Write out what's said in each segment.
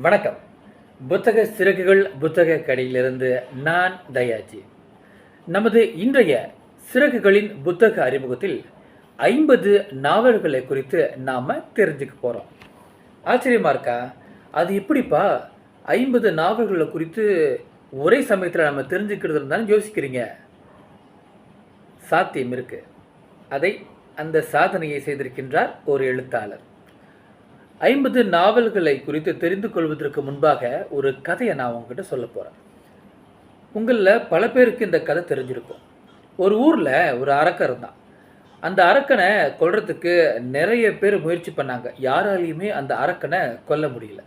வணக்கம். புத்தக சிறகுகள் புத்தக கடையிலிருந்து நான் தயாஜி. நமது இன்றைய சிறகுகளின் புத்தக அறிமுகத்தில் ஐம்பது நாவல்களை குறித்து நாம் தெரிஞ்சுக்க போகிறோம் ஆச்சரியமா இருக்கா? அது எப்படிப்பா ஐம்பது நாவல்களை குறித்து ஒரே சமயத்தில் நம்ம தெரிஞ்சுக்கிறது இருந்தாலும் யோசிக்கிறீங்க? சாத்தியம் இருக்கு. அதை அந்த சாதனையை செய்திருக்கின்றார் ஒரு எழுத்தாளர். ஐம்பது நாவல்களை குறித்து தெரிந்து கொள்வதற்கு முன்பாக ஒரு கதையை நான் உங்ககிட்ட சொல்ல போகிறேன் உங்களில் பல பேருக்கு இந்த கதை தெரிஞ்சிருக்கும். ஒரு ஊரில் ஒரு அரக்கர் இருந்தான். அந்த அரக்கனை கொல்றதுக்கு நிறைய பேர் முயற்சி பண்ணாங்க. யாராலையுமே அந்த அரக்கனை கொல்ல முடியல.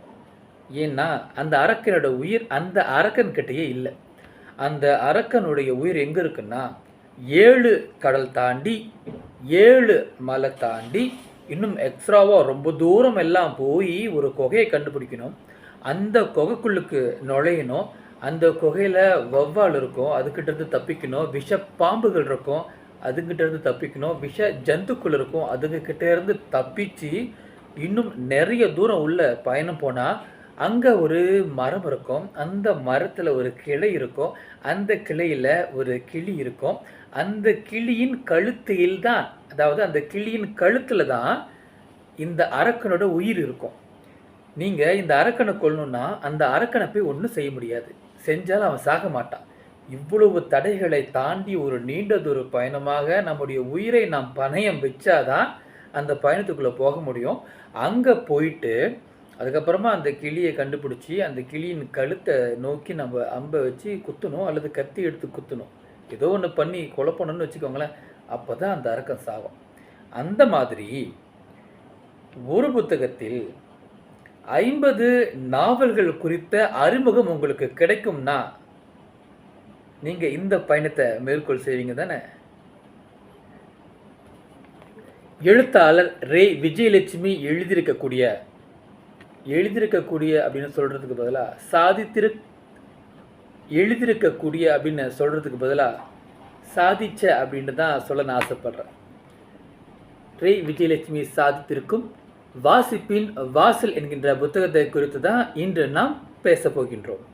ஏன்னா அந்த அரக்கனோட உயிர் அந்த அரக்கன்கிட்டயே இல்லை. அந்த அரக்கனுடைய உயிர் எங்கே இருக்குன்னா ஏழு கடல் தாண்டி ஏழு மலை தாண்டி இன்னும் எக்ஸ்ட்ராவாக ரொம்ப தூரம் எல்லாம் போய் ஒரு குகையை கண்டுபிடிக்கணும். அந்த குகைக்குள்ளுக்கு நுழையணும். அந்த குகையில் வௌவால் இருக்கும். அதுக்கிட்டேருந்து தப்பிக்கணும். விஷ பாம்புகள் இருக்கும். அதுங்கிட்டேருந்து தப்பிக்கணும். விஷ ஜந்துக்கள் இருக்கும். அதுங்கக்கிட்டேருந்து தப்பிச்சு இன்னும் நிறைய தூரம் உள்ள பயணம் போனால் அங்கே ஒரு மரம் இருக்கும். அந்த மரத்தில் ஒரு கிளை இருக்கும். அந்த கிளையில் ஒரு கிளி இருக்கும். அந்த கிளியின் கழுத்தில் தான் அதாவது அந்த கிளியின் கழுத்தில் தான் இந்த அரக்கனோட உயிர் இருக்கும். நீங்கள் இந்த அரக்கனை கொல்லணும்னா அந்த அரக்கனை போய் ஒன்றும் செய்ய முடியாது. செஞ்சாலும் அவன் சாக மாட்டான். இவ்வளவு தடைகளை தாண்டி ஒரு நீண்டதொரு பயணமாக நம்முடைய உயிரை நாம் பணயம் வச்சாதான் அந்த பயணத்துக்குள்ளே போக முடியும். அங்கே போயிட்டு அதுக்கப்புறமா அந்த கிளியை கண்டுபிடிச்சி அந்த கிளியின் கழுத்தை நோக்கி நம்ம அம்பை வச்சு குத்தணும் அல்லது கத்தி எடுத்து குத்தணும். ஏதோ ஒன்று பண்ணி கொலை பண்ணணும்னு வச்சுக்கோங்களேன். அப்போ தான் அந்த அரக்கம் சாகும். அந்த மாதிரி ஒரு புத்தகத்தில் ஐம்பது நாவல்கள் குறித்த அறிமுகம் உங்களுக்கு கிடைக்கும்னா நீங்கள் இந்த பயணத்தை மேற்கொள் செய்வீங்க தானே? எழுத்தாளர் ரே விஜயலட்சுமி எழுதியிருக்கக்கூடிய எழுதியிருக்கக்கூடிய அப்படின்னு சொல்கிறதுக்கு பதிலாக சாதித்திரு எழுதியிருக்கக்கூடிய அப்படின்னு சொல்கிறதுக்கு பதிலாக சாதிச்ச அப்படின்னு தான் சொல்ல நான் ஆசைப்படுறேன். ரே விஜயலட்சுமி சாதித்திருக்கும் வாசிப்பின் வாசல் என்கின்ற புத்தகத்தை குறித்து தான் இன்று நாம் பேச போகின்றோம்.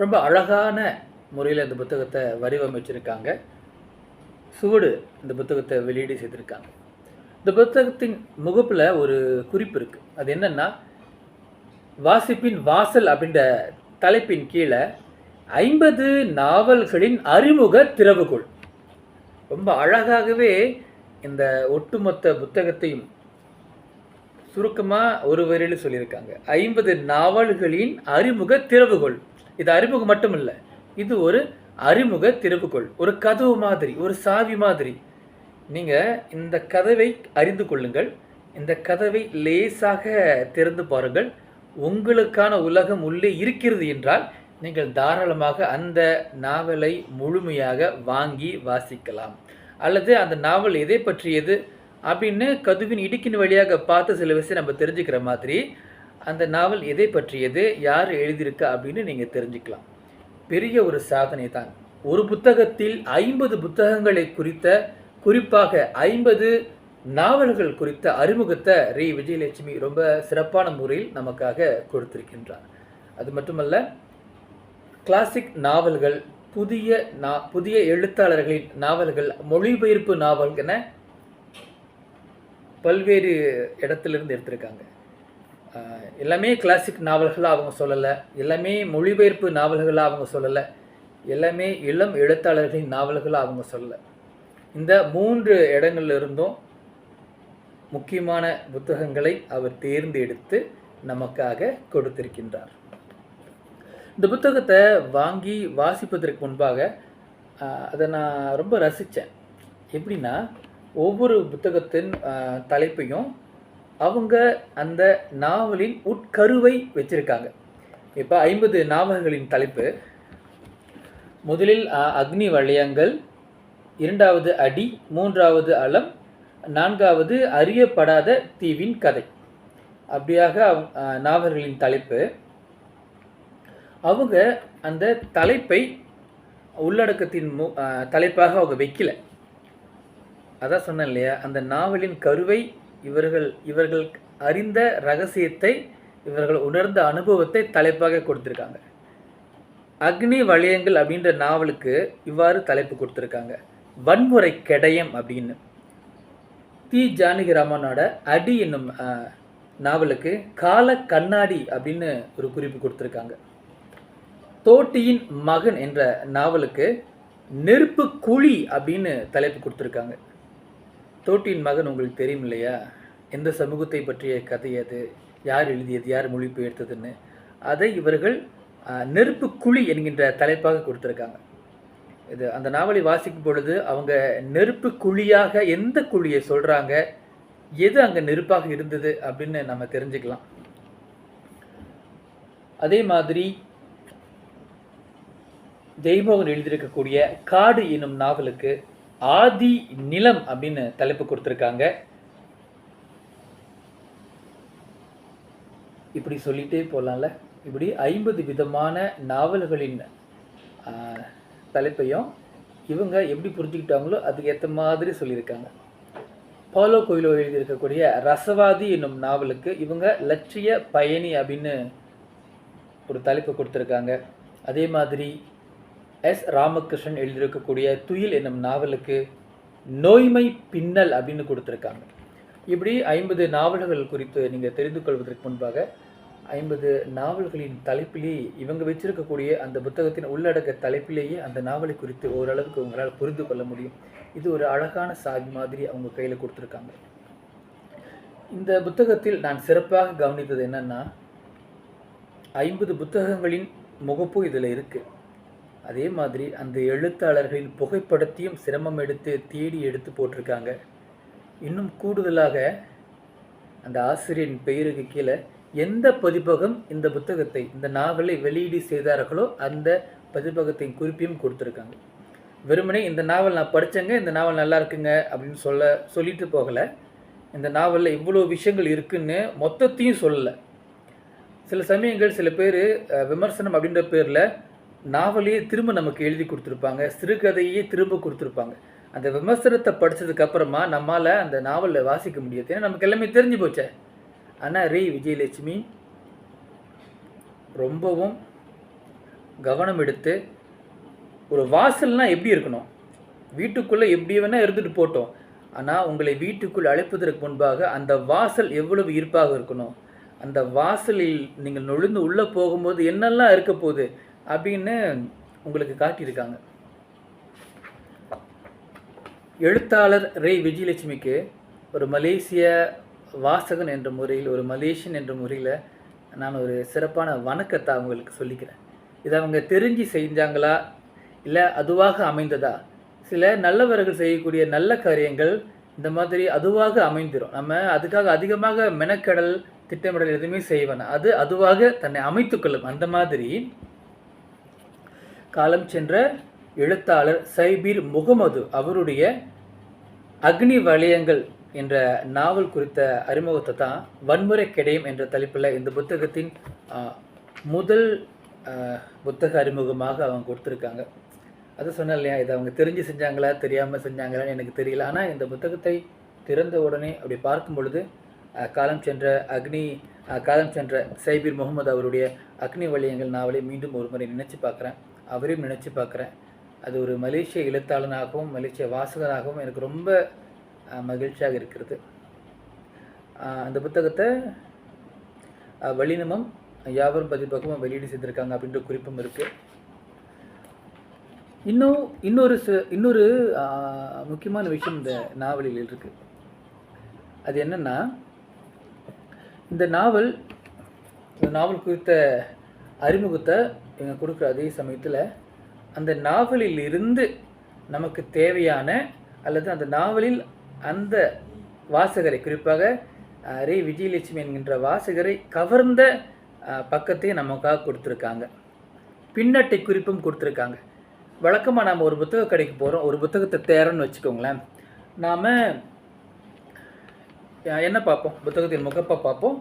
ரொம்ப அழகான முறையில் இந்த புத்தகத்தை வடிவமைச்சிருக்காங்க. சுவடு இந்த புத்தகத்தை வெளியீடு செய்திருக்காங்க. இந்த புத்தகத்தின் முகப்பில் ஒரு குறிப்பு இருக்குது அது என்னென்னா வாசிப்பின் வாசல் அப்படின்ற தலைப்பின் கீழே ஐம்பது நாவல்களின் அறிமுக திறவுகோள். ரொம்ப அழகாகவே இந்த ஒட்டுமொத்த புத்தகத்தையும் சுருக்கமாக ஒரு வரையில் சொல்லியிருக்காங்க. ஐம்பது நாவல்களின் அறிமுக திறவுகோள். இது அறிமுகம் மட்டும் இல்லை இது ஒரு அறிமுக திறவுகோள். ஒரு கதவு மாதிரி ஒரு சாவி மாதிரி. நீங்கள் இந்த கதவை அறிந்து கொள்ளுங்கள். இந்த கதவை லேசாக திறந்து பாருங்கள். உங்களுக்கான உலகம் உள்ளே இருக்கிறது என்றால் நீங்கள் தாராளமாக அந்த நாவலை முழுமையாக வாங்கி வாசிக்கலாம். அல்லது அந்த நாவல் எதை பற்றியது அப்படின்னு கதுவின் இடுக்கின் வழியாக பார்த்து சில விஷயம் நம்ம தெரிஞ்சுக்கிற மாதிரி அந்த நாவல் எதை பற்றியது யார் எழுதியிருக்கா அப்படின்னு நீங்கள் தெரிஞ்சுக்கலாம். பெரிய ஒரு சாதனை தான். ஒரு புத்தகத்தில் ஐம்பது புத்தகங்களை குறித்த குறிப்பாக ஐம்பது நாவல்கள் குறித்த அறிமுகத்தை ரீ. விஜயலட்சுமி ரொம்ப சிறப்பான முறையில் நமக்காக கொடுத்திருக்கின்றார். அது மட்டுமல்ல கிளாசிக் நாவல்கள் புதிய நா புதிய எழுத்தாளர்களின் நாவல்கள் மொழிபெயர்ப்பு நாவல் என பல்வேறு இடத்திலிருந்து எடுத்திருக்காங்க. எல்லாமே கிளாசிக் நாவல்களாக அவங்க சொல்லலை எல்லாமே மொழிபெயர்ப்பு நாவல்களாக அவங்க சொல்லலை எல்லாமே இளம் எழுத்தாளர்களின் நாவல்களாக அவங்க சொல்லலை. இந்த மூன்று இடங்கள்ல இருந்தும் முக்கியமான புத்தகங்களை அவர் தேர்ந்தெடுத்து நமக்காக கொடுத்திருக்கின்றார். இந்த புத்தகத்தை வாங்கி வாசிப்பதற்கு முன்பாக அதை நான் ரொம்ப ரசித்தேன் எப்படின்னா ஒவ்வொரு புத்தகத்தின் தலைப்பையும் அவங்க அந்த நாவலின் உட்கருவை வச்சுருக்காங்க. இப்போ ஐம்பது நாவல்களின் தலைப்பு முதலில் அக்னி வளையங்கள் இரண்டாவது அடி மூன்றாவது அலம் நான்காவது அறியப்படாத தீவின் கதை. அப்படியாக நாவல்களின் தலைப்பு. அவங்க அந்த தலைப்பை உள்ளடக்கத்தின் மு தலைப்பாக அவங்க வைக்கல. அதான் சொன்னேன் இல்லையா? அந்த நாவலின் கருவை இவர்கள் இவர்கள் அறிந்த ரகசியத்தை இவர்கள் உணர்ந்த அனுபவத்தை தலைப்பாக கொடுத்துருக்காங்க. அக்னி வளையங்கள் அப்படின்ற நாவலுக்கு இவ்வாறு தலைப்பு கொடுத்துருக்காங்க. வன்முறை கெடயம் அப்படின்னு. தி ஜானகிராமனோட அடி என்னும் நாவலுக்கு கால கண்ணாடி அப்படின்னு ஒரு குறிப்பு கொடுத்துருக்காங்க. தோட்டியின் மகன் என்ற நாவலுக்கு நெருப்பு குழி அப்படின்னு தலைப்பு கொடுத்துருக்காங்க. தோட்டியின் மகன் உங்களுக்கு தெரியும் இல்லையா? எந்த சமூகத்தை பற்றிய கதை அது? யார் எழுதியது? யார் மொழிபெயர்த்ததுன்னு? அதை இவர்கள் நெருப்பு குழி என்கின்ற தலைப்பாக கொடுத்துருக்காங்க. இது அந்த நாவலை வாசிக்கும் பொழுது அவங்க நெருப்பு குழியாக எந்த குழியை சொல்கிறாங்க எது அங்கே நெருப்பாக இருந்தது அப்படின்னு நம்ம தெரிஞ்சுக்கலாம். அதே மாதிரி ஜெய்மோகன் எழுதியிருக்கக்கூடிய காடு எனும் நாவலுக்கு ஆதி நிலம் அப்படின்னு தலைப்பு கொடுத்துருக்காங்க. இப்படி சொல்லிட்டே போகலாம்ல இப்படி ஐம்பது விதமான நாவல்களின் ஆஹ், தலைப்பையும் இவங்க எப்படி புரிஞ்சுக்கிட்டாங்களோ அதுக்கு ஏற்ற மாதிரி சொல்லியிருக்காங்க. பாலோ கோயிலோ எழுதியிருக்கக்கூடிய ரசவாதி என்னும் நாவலுக்கு இவங்க லட்சிய பயணி அப்படின்னு ஒரு தலைப்பு கொடுத்துருக்காங்க. அதே மாதிரி எஸ் ராமகிருஷ்ணன் எழுதியிருக்கக்கூடிய துயில் என்னும் நாவலுக்கு நோய்மை பின்னல் அப்படின்னு கொடுத்துருக்காங்க. இப்படி ஐம்பது நாவல்கள் குறித்து நீங்கள் தெரிந்து கொள்வதற்கு முன்பாக ஐம்பது நாவல்களின் தலைப்பிலேயே இவங்க வச்சிருக்கக்கூடிய அந்த புத்தகத்தின் உள்ளடக்க தலைப்பிலேயே அந்த நாவலை குறித்து ஓரளவுக்கு உங்களால் புரிந்து கொள்ள முடியும். இது ஒரு அழகான சாவி மாதிரி அவங்க கையில் கொடுத்துருக்காங்க. இந்த புத்தகத்தில் நான் சிறப்பாக கவனித்தது என்னன்னா ஐம்பது புத்தகங்களின் முகப்பு இதில் இருக்குது அதே மாதிரி அந்த எழுத்தாளர்களின் புகைப்படத்தையும் சிரமம் எடுத்து தேடி எடுத்து போட்டிருக்காங்க. இன்னும் கூடுதலாக அந்த ஆசிரியரின் பெயருக்கு கீழே எந்த பதிப்பகம் இந்த புத்தகத்தை இந்த நாவலை வெளியீடு செய்தார்களோ அந்த பதிப்பகத்தின் குறிப்பையும் கொடுத்துருக்காங்க. வெறுமனே இந்த நாவல் நான் படித்தேங்க இந்த நாவல் நல்லா இருக்குங்க அப்படின்னு சொல்ல சொல்லிட்டு போகலை. இந்த நாவலில் இவ்வளோ விஷயங்கள் இருக்குன்னு மொத்தத்தையும் சொல்லலை. சில சமயங்கள் சில பேர் விமர்சனம் அப்படின்ற பேரில் நாவலையே திரும்ப நமக்கு எழுதி கொடுத்துருப்பாங்க சிறுகதையே திரும்ப கொடுத்துருப்பாங்க. அந்த விமர்சனத்தை படித்ததுக்கப்புறமா நம்மளால் நம்மால் அந்த நாவலை வாசிக்க முடியாது. ஏன்னா நமக்கு எல்லாமே தெரிஞ்சு போச்சே. ஆனால் ரே விஜயலட்சுமி. ரொம்பவும் கவனம் எடுத்து ஒரு வாசல்னால் எப்படி இருக்கணும்? வீட்டுக்குள்ளே எப்படி வேணால் இருந்துட்டு போட்டோம். ஆனால் உங்களை வீட்டுக்குள் அழைப்பதற்கு முன்பாக அந்த வாசல் எவ்வளவு ஈர்ப்பாக இருக்கணும்? அந்த வாசலில் நீங்கள் நொழுந்து உள்ளே போகும்போது என்னெல்லாம் இருக்க போகுது? அப்படின்னு உங்களுக்கு காட்டியிருக்காங்க. எழுத்தாளர் ரே விஜயலட்சுமிக்கு ஒரு மலேசிய வாசகன் என்ற முறையில் ஒரு மலேசியன் என்ற முறையில் நான் ஒரு சிறப்பான வணக்கத்தை அவங்களுக்கு சொல்லிக்கிறேன். இதை அவங்க தெரிஞ்சு செஞ்சாங்களா? இல்லை அதுவாக அமைந்ததா? சில நல்லவர்கள் செய்யக்கூடிய நல்ல காரியங்கள் இந்த மாதிரி அதுவாக அமைந்திரும். நம்ம அதுக்காக அதிகமாக மெனக்கடல் திட்டமிடல் எதுவுமே செய்வேன் அது அதுவாக தன்னை அமைத்துக்கொள்ளும் அந்த மாதிரி காலம் சென்ற எழுத்தாளர் சைபீர் முகமது அவருடைய அக்னி வளையங்கள் என்ற நாவல் குறித்த அறிமுகத்தை தான் வன்முறை கிடையும் என்ற தலைப்பில் இந்த புத்தகத்தின் முதல் புத்தக அறிமுகமாக அவங்க கொடுத்துருக்காங்க. அது சொன்னேன் இல்லையா இதை அவங்க தெரிஞ்சு செஞ்சாங்களா தெரியாமல் செஞ்சாங்களான்னு எனக்கு தெரியல. ஆனால் இந்த புத்தகத்தை திறந்த உடனே அப்படி பார்க்கும் பொழுது காலம் சென்ற அக்னி காலம் சென்ற சைபீர் முகமது அவருடைய அக்னி வலியங்கள் நாவலை மீண்டும் ஒரு முறை நினச்சி பார்க்குறேன். அவரையும் நினச்சி பார்க்குறேன். அது ஒரு மலேசிய எழுத்தாளனாகவும் மலேசிய வாசகனாகவும் எனக்கு ரொம்ப மகிழ்ச்சியாக இருக்கிறது. அந்த புத்தகத்தை அஹ், யாவரும் பதிப்பகமும் வெளியீடு செய்திருக்காங்க அப்படின்ற குறிப்பும் இருக்குது இன்னும் இன்னொரு ச இன்னொரு முக்கியமான விஷயம் இந்த நாவலில் இருக்கு. அது என்னன்னா இந்த நாவல் இந்த நாவல் குறித்த அறிமுகத்தை இவங்க கொடுக்குற அதே சமயத்தில் அந்த நாவலில் இருந்து நமக்கு தேவையான அல்லது அந்த நாவலில் அந்த வாசகரை குறிப்பாக ரே விஜயலட்சுமி என்கின்ற வாசகரை கவர்ந்த பக்கத்தையும் பக்கத்தை நமக்காக கொடுத்துருக்காங்க. பின்னட்டை குறிப்பும் கொடுத்துருக்காங்க. வழக்கமாக நாம் ஒரு புத்தக கடைக்கு போகிறோம் ஒரு புத்தகத்தை தேரன்னு வச்சுக்கோங்களேன். நாம் என்ன பார்ப்போம்? புத்தகத்தின் முகப்பை பார்ப்போம்.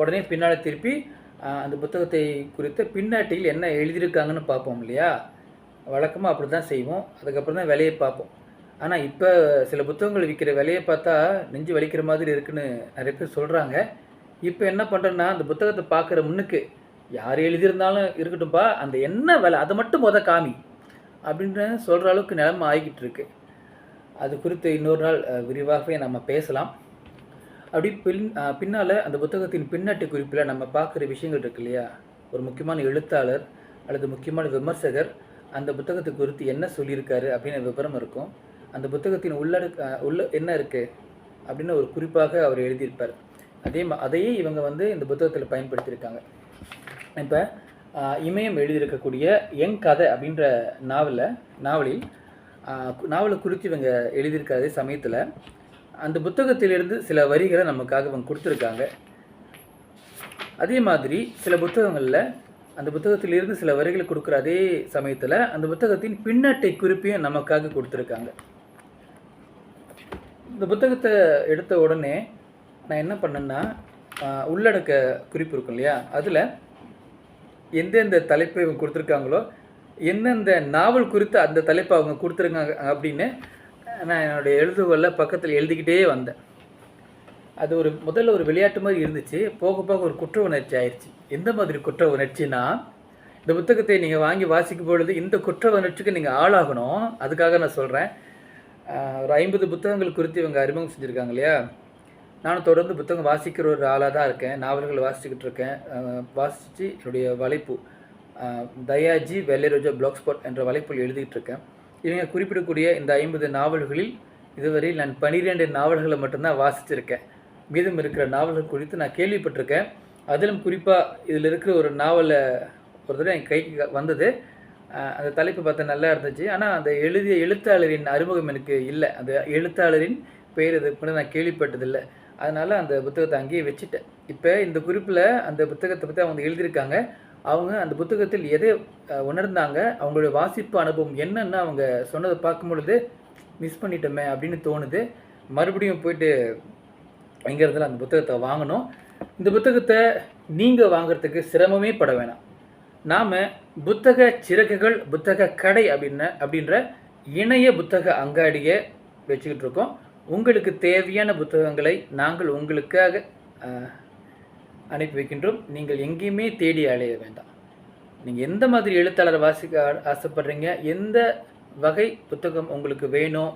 உடனே பின்னால் திருப்பி அந்த புத்தகத்தை குறித்த பின்னாட்டியில் என்ன எழுதியிருக்காங்கன்னு பார்ப்போம் இல்லையா? வழக்கமாக அப்படி தான் செய்வோம். அதுக்கப்புறம் தான் விலையை பார்ப்போம். ஆனால் இப்போ சில புத்தகங்கள் விற்கிற விலையை பார்த்தா நெஞ்சு வலிக்கிற மாதிரி இருக்குன்னு நிறைய பேர் சொல்கிறாங்க இப்போ என்ன பண்ணுறேன்னா அந்த புத்தகத்தை பார்க்குற முன்னுக்கு யார் எழுதியிருந்தாலும் இருக்கட்டும்ப்பா அந்த என்ன விலை அதை மட்டும் முத காமி அப்படின்னு சொல்கிற அளவுக்கு நிலைமை ஆகிக்கிட்டு இருக்கு. அது குறித்து இன்னொரு நாள் விரிவாகவே நம்ம பேசலாம். அப்படி பின் பின்னால் அந்த புத்தகத்தின் பின்னட்டு குறிப்பில் நம்ம பார்க்குற விஷயங்கள் இருக்கு இல்லையா? ஒரு முக்கியமான எழுத்தாளர் அல்லது முக்கியமான விமர்சகர் அந்த புத்தகத்தை குறித்து என்ன சொல்லியிருக்காரு அப்படின்னு விவரம் இருக்கும். அந்த புத்தகத்தின் உள்ளடக்க உள்ள என்ன இருக்குது அப்படின்னு ஒரு குறிப்பாக அவர் எழுதியிருப்பார். அதே மா அதையே இவங்க வந்து இந்த புத்தகத்தில் பயன்படுத்தியிருக்காங்க. இப்போ இமயம் எழுதியிருக்கக்கூடிய எங் கதை அப்படின்ற நாவலில் நாவலில் நாவலை குறித்து இவங்க எழுதியிருக்காரு சமயத்தில். அந்த புத்தகத்திலிருந்து சில வரிகளை நமக்காக இவங்க கொடுத்துருக்காங்க. அதே மாதிரி சில புத்தகங்களில் அந்த புத்தகத்திலிருந்து சில வரிகளை கொடுக்குற அதே சமயத்தில் அந்த புத்தகத்தின் பின்னட்டை குறிப்பையும் நமக்காக கொடுத்துருக்காங்க. இந்த புத்தகத்தை எடுத்த உடனே நான் என்ன பண்ணேன்னா உள்ளடக்க குறிப்பு இருக்கும் இல்லையா? அதில் எந்தெந்த தலைப்பை இவங்க கொடுத்துருக்காங்களோ எந்தெந்த நாவல் குறித்து அந்த தலைப்பை அவங்க கொடுத்துருக்காங்க அப்படின்னு நான் என்னுடைய எழுதுகோலில் பக்கத்தில் எழுதிக்கிட்டே வந்தேன். அது ஒரு முதல்ல ஒரு விளையாட்டு மாதிரி இருந்துச்சு. போக போக ஒரு குற்ற உணர்ச்சி ஆயிடுச்சு எந்த மாதிரி குற்ற உணர்ச்சினா இந்த புத்தகத்தை நீங்கள் வாங்கி வாசிக்கும் பொழுது இந்த குற்ற உணர்ச்சிக்கு நீங்கள் ஆளாகணும். அதுக்காக நான் சொல்கிறேன் ஒரு ஐம்பது புத்தகங்கள் குறித்து இவங்க அறிமுகம் செஞ்சுருக்காங்க இல்லையா? நான் தொடர்ந்து புத்தகம் வாசிக்கிற ஒரு ஆளாக தான் இருக்கேன். நாவல்கள் வாசிச்சுக்கிட்டு இருக்கேன். வாசித்து என்னுடைய வலைப்பு தயாஜி வெள்ளைரோஜா பிளாக் ஸ்பாட் என்ற வலைப்பில் எழுதிக்கிட்டு இருக்கேன். இவங்க குறிப்பிடக்கூடிய இந்த ஐம்பது நாவல்களில் இதுவரை நான் பனிரெண்டு நாவல்களை மட்டும்தான் வாசிச்சிருக்கேன். மீதம் இருக்கிற நாவல்கள் குறித்து நான் கேள்விப்பட்டிருக்கேன். அதிலும் குறிப்பாக இதில் இருக்கிற ஒரு நாவலை ஒரு தடவை என் கைக்கு வந்தது. அந்த தலைப்பு பார்த்தா நல்லா இருந்துச்சு. ஆனால் அந்த எழுதிய எழுத்தாளரின் அறிமுகம் எனக்கு இல்லை. அந்த எழுத்தாளரின் பெயர் இது முன்னாடி நான் கேள்விப்பட்டதில்லை. அதனால் அந்த புத்தகத்தை அங்கேயே வச்சுட்டேன். இப்போ இந்த குறிப்பில் அந்த புத்தகத்தை பற்றி அவங்க எழுதியிருக்காங்க. அவங்க அந்த புத்தகத்தில் எதை உணர்ந்தாங்க? அவங்களுடைய வாசிப்பு அனுபவம் என்னன்னு அவங்க சொன்னதை பார்க்கும் பொழுது மிஸ் பண்ணிட்டோமே அப்படின்னு தோணுது. மறுபடியும் போயிட்டு எங்கிறதுல அந்த புத்தகத்தை வாங்கணும். இந்த புத்தகத்தை நீங்கள் வாங்குறதுக்கு சிரமமே பட வேணாம். நாம் புத்தக சிறகுகள் புத்தக கடை அப்படின்ன அப்படின்ற இணைய புத்தக அங்காடியை வச்சுக்கிட்டு இருக்கோம். உங்களுக்கு தேவையான புத்தகங்களை நாங்கள் உங்களுக்காக அனுப்பி வைக்கின்றோம். நீங்கள் எங்கேயுமே தேடி அலைய வேண்டாம். நீங்கள் எந்த மாதிரி எழுத்தாளரை வாசிக்க ஆசைப்படுறீங்க எந்த வகை புத்தகம் உங்களுக்கு வேணும்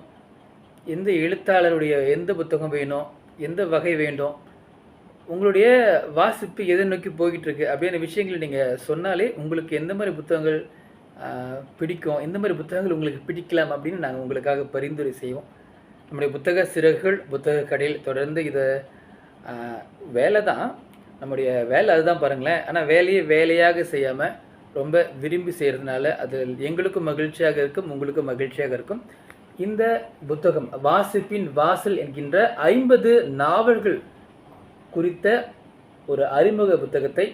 எந்த எழுத்தாளருடைய எந்த புத்தகம் வேணும் எந்த வகை வேண்டும் உங்களுடைய வாசிப்பு எதை நோக்கி போய்கிட்டு இருக்கு அப்படின்ற விஷயங்களை நீங்கள் சொன்னாலே உங்களுக்கு எந்த மாதிரி புத்தகங்கள் பிடிக்கும் எந்த மாதிரி புத்தகங்கள் உங்களுக்கு பிடிக்கலாம் அப்படின்னு நாங்கள் உங்களுக்காக பரிந்துரை செய்வோம். நம்முடைய புத்தக சிறகுகள் புத்தக கடையில் தொடர்ந்து இதை வேலை தான். நம்முடைய வேலை அதுதான் பாருங்களேன். ஆனால் வேலையை வேலையாக செய்யாமல் ரொம்ப விரும்பி செய்கிறதுனால அது எங்களுக்கும் மகிழ்ச்சியாக இருக்கும் உங்களுக்கும் மகிழ்ச்சியாக இருக்கும். இந்த புத்தகம் வாசிப்பின் வாசல் என்கின்ற ஐம்பது நாவல்கள் குறித்த ஒரு அறிமுக புத்தகத்தை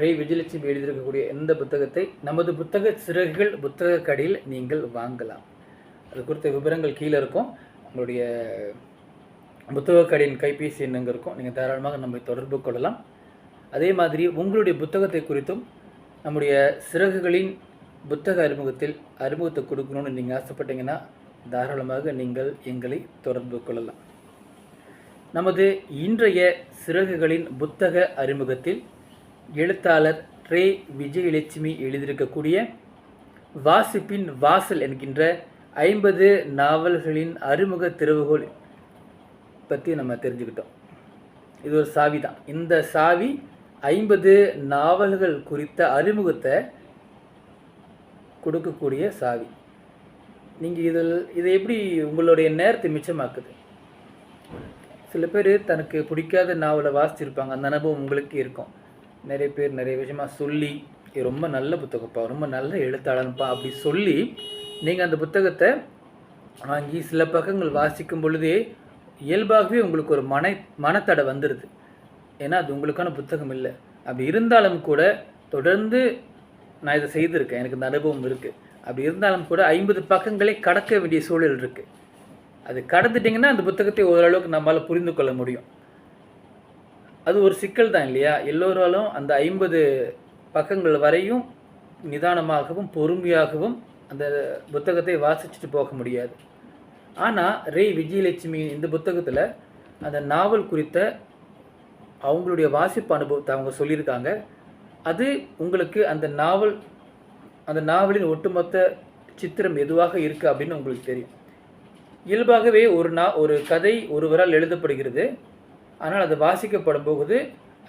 ரே விஜயலட்சுமி எழுதியிருக்கக்கூடிய இந்த புத்தகத்தை நமது புத்தக சிறகுகள் புத்தக கடையில் நீங்கள் வாங்கலாம். அது குறித்த விவரங்கள் கீழே இருக்கும். உங்களுடைய புத்தக கடையின் கைபேசி எண்ணங்க இருக்கும். நீங்கள் தாராளமாக நம்மை தொடர்பு கொள்ளலாம். அதே மாதிரி உங்களுடைய புத்தகத்தை குறித்தும் நம்முடைய சிறகுகளின் புத்தக அறிமுகத்தில் அறிமுகத்தை கொடுக்கணும்னு நீங்கள் ஆசைப்பட்டீங்கன்னா தாராளமாக நீங்கள் எங்களை தொடர்பு கொள்ளலாம். நமது இன்றைய சிறகுகளின் புத்தக அறிமுகத்தில் எழுத்தாளர் ரே விஜயலட்சுமி எழுதியிருக்கக்கூடிய வாசிப்பின் வாசல் என்கின்ற ஐம்பது நாவல்களின் அறிமுக திறவுகோல் பற்றி நம்ம தெரிஞ்சுக்கிட்டோம். இது ஒரு சாவி தான். இந்த சாவி ஐம்பது நாவல்கள் குறித்த அறிமுகத்தை கொடுக்கக்கூடிய சாவி. நீங்கள் இதில் இதை எப்படி உங்களுடைய நேரத்தை மிச்சமாக்குது? சில பேர் தனக்கு பிடிக்காத நாவலை வாசிச்சிருப்பாங்க. அந்த அனுபவம் உங்களுக்கு இருக்கும். நிறைய பேர் நிறைய விஷயமாக சொல்லி ரொம்ப நல்ல புத்தகப்பா ரொம்ப நல்ல எழுத்தாளன்ப்பா அப்படி சொல்லி நீங்கள் அந்த புத்தகத்தை வாங்கி சில பக்கங்கள் வாசிக்கும் பொழுதே இயல்பாகவே உங்களுக்கு ஒரு மன மனத்தடை வந்துடுது ஏன்னா அது உங்களுக்கான புத்தகம் இல்லை. அப்படி இருந்தாலும் கூட தொடர்ந்து நான் இதை செய்திருக்கேன். எனக்கு இந்த அனுபவம் இருக்குது அப்படி இருந்தாலும் கூட ஐம்பது பக்கங்களை கடக்க வேண்டிய சூழல் இருக்குது அது கடந்துட்டிங்கன்னா அந்த புத்தகத்தை ஓரளவுக்கு நம்மளால் புரிந்து கொள்ள முடியும். அது ஒரு சிக்கல் தான் இல்லையா? எல்லோராலும் அந்த ஐம்பது பக்கங்கள் வரையும் நிதானமாகவும் பொறுமையாகவும் அந்த புத்தகத்தை வாசிச்சுட்டு போக முடியாது. ஆனால் ரே விஜயலட்சுமி இந்த புத்தகத்தில் அந்த நாவல் குறித்த அவங்களுடைய வாசிப்பு அனுபவத்தை அவங்க சொல்லியிருக்காங்க. அது உங்களுக்கு அந்த நாவல் அந்த நாவலின் ஒட்டுமொத்த சித்திரம் எதுவாக இருக்குது அப்படின்னு உங்களுக்கு தெரியும். இயல்பாகவே ஒரு நா ஒரு கதை ஒருவரால் எழுதப்படுகிறது. ஆனால் அது வாசிக்கப்படும் போது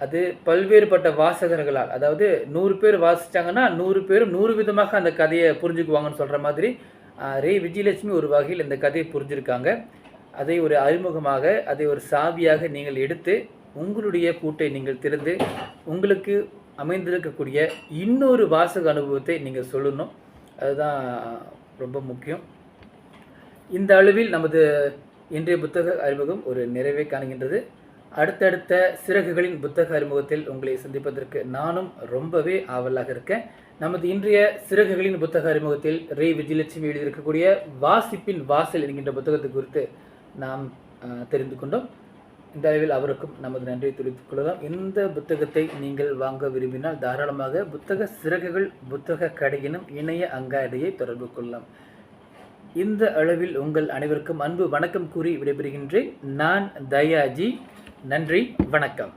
அது பல்வேறுபட்ட வாசகர்களால் அதாவது நூறு பேர் வாசித்தாங்கன்னா நூறு பேரும் நூறு விதமாக அந்த கதையை புரிஞ்சுக்குவாங்கன்னு சொல்கிற மாதிரி ரே விஜயலட்சுமி ஒரு வகையில் இந்த கதையை புரிஞ்சிருக்காங்க. அதை ஒரு அறிமுகமாக அதை ஒரு சாவியாக நீங்கள் எடுத்து உங்களுடைய கூட்டை நீங்கள் திறந்து உங்களுக்கு அமைந்திருக்கக்கூடிய இன்னொரு வாசக அனுபவத்தை நீங்கள் சொல்லணும். அதுதான் ரொம்ப முக்கியம். இந்த அளவில் நமது இன்றைய புத்தக அறிமுகம் ஒரு நிறைவை காணுகின்றது. அடுத்தடுத்த சிறகுகளின் புத்தக அறிமுகத்தில் உங்களை சந்திப்பதற்கு நானும் ரொம்பவே ஆவலாக இருக்கேன். நமது இன்றைய சிறகுகளின் புத்தக அறிமுகத்தில் ரே விஜயலட்சுமி எழுதியிருக்கக்கூடிய வாசிப்பின் வாசல் என்கின்ற புத்தகத்தை குறித்து நாம் தெரிந்து கொண்டோம். இந்த அளவில் அவருக்கும் நமது நன்றியை தெரிவித்துக் கொள்ளலாம். இந்த புத்தகத்தை நீங்கள் வாங்க விரும்பினால் தாராளமாக புத்தக சிறகுகள் புத்தக கடையினும் இணைய அங்காடியை தொடர்பு கொள்ளலாம். இந்த அளவில் உங்கள் அனைவருக்கும் அன்பு வணக்கம் கூறி விடைபெறுகின்றேன். நான் தயாஜி. நன்றி வணக்கம்.